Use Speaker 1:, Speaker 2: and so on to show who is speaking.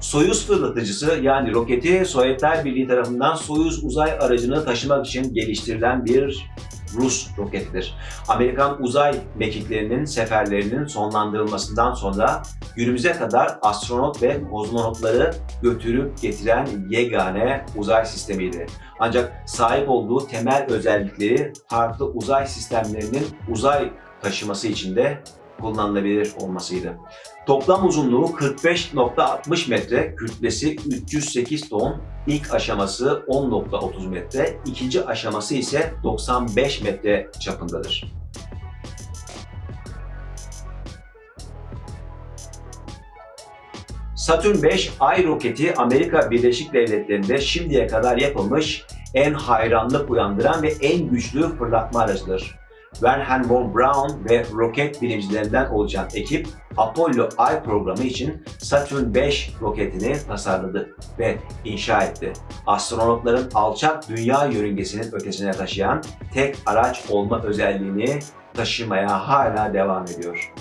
Speaker 1: Soyuz fırlatıcısı yani roketi Sovyetler Birliği tarafından Soyuz uzay aracını taşımak için geliştirilen bir Rus roketidir. Amerikan uzay mekiklerinin seferlerinin sonlandırılmasından sonra günümüze kadar astronot ve kozmonotları götürüp getiren yegane uzay sistemiydi. Ancak sahip olduğu temel özellikleri farklı uzay sistemlerinin uzay taşıması için de kullanılabilir olmasıydı. Toplam uzunluğu 45.60 metre, kütlesi 308 ton, ilk aşaması 10.30 metre, ikinci aşaması ise 95 metre çapındadır. Satürn 5 Ay roketi Amerika Birleşik Devletleri'nde şimdiye kadar yapılmış en hayranlık uyandıran ve en güçlü fırlatma aracıdır. Wernher von Braun ve roket bilimcilerinden oluşan ekip Apollo Ay programı için Saturn 5 roketini tasarladı ve inşa etti. Astronotların alçak dünya yörüngesinin ötesine taşıyan tek araç olma özelliğini taşımaya hala devam ediyor.